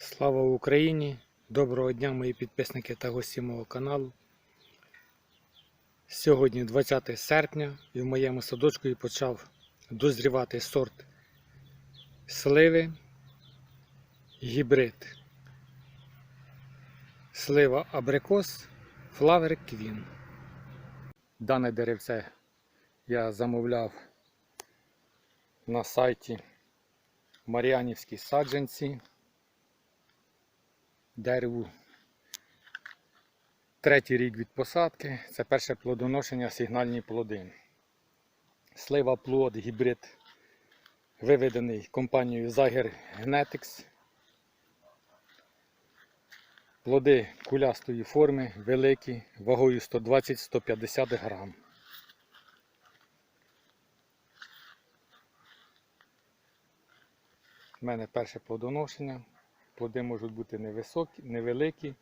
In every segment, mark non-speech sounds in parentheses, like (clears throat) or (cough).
Слава Україні! Доброго дня, мої підписники та гості мого каналу. Сьогодні 20 серпня і в моєму садочку почав дозрівати сорт сливи гібрид. Слива абрикос Flower Queen. Дане деревце я замовляв на сайті Мар'янівські саджанці дереву. Третій рік від посадки. Це перше плодоношення сигнальні плоди. Слива плод гібрид виведений компанією Zager Genetics. Плоди кулястої форми, великі, вагою 120-150 грам. У мене перше плодоношення. Плоди можуть бути невисокі, невеликі.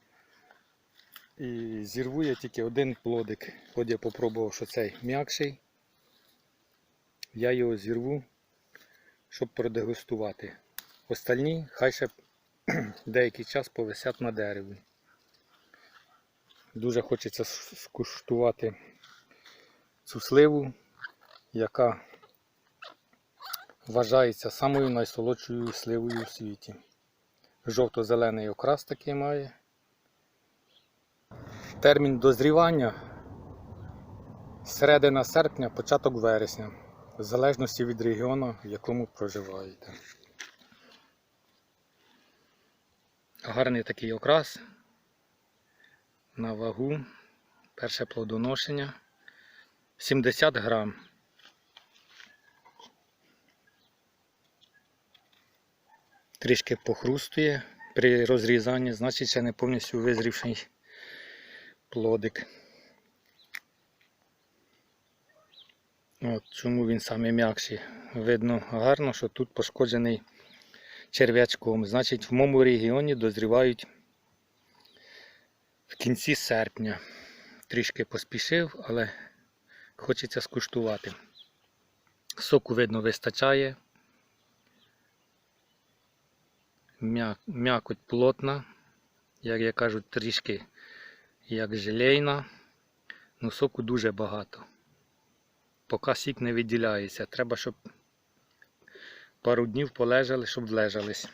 І зірву я тільки один плодик. От я попробував, що цей м'якший. Я його зірву, щоб продегустувати. Остальні хай ще (clears throat) деякий час повисять на дереві. Дуже хочеться скуштувати цю сливу, яка вважається самою найсолодшою сливою у світі. Жовто-зелений окрас такий має. Термін дозрівання середина серпня, початок вересня, в залежності від регіону, в якому проживаєте. Гарний такий окрас на вагу. Перше плодоношення 70 грам. Трішки похрустує при розрізанні, значить ще не повністю визрівший плодик. От чому він саме м'якший. Видно гарно, що тут пошкоджений черв'ячком. Значить, в моєму регіоні дозрівають в кінці серпня. Трішки поспішив, але хочеться скуштувати. Соку видно вистачає. М'якоть плотна, як я кажу, трішки як желейна. Ну соку дуже багато. Поки сік не відділяється. Треба, щоб пару днів полежали, щоб влежались.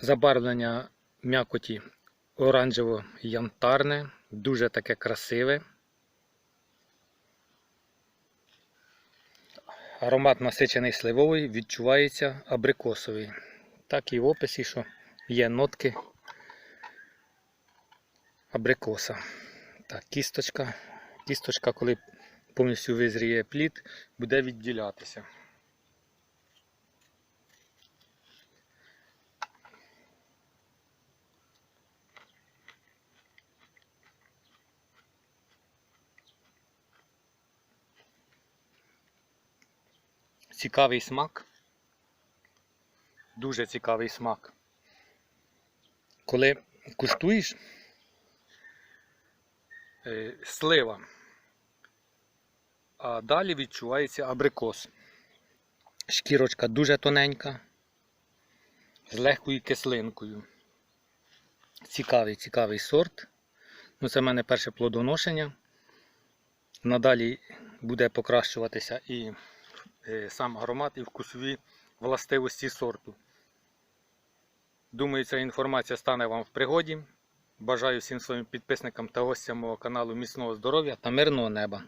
Забарвлення м'якоті оранжево-янтарне, дуже таке красиве. Аромат насичений сливовий, відчувається абрикосовий. Так і в описі, що є нотки абрикоса. Так, кісточка. Кісточка, коли повністю визріє плід, буде відділятися. Цікавий смак. Дуже цікавий смак. Коли куштуєш е, слива, а далі відчувається абрикос. Шкірочка дуже тоненька, з легкою кислинкою. Цікавий, цікавий сорт. Ну, це в мене перше плодоношення. Надалі буде покращуватися і сам аромат і вкусові властивості сорту. Думаю, ця інформація стане вам в пригоді. Бажаю всім своїм підписникам та гостям мого каналу міцного здоров'я та мирного неба.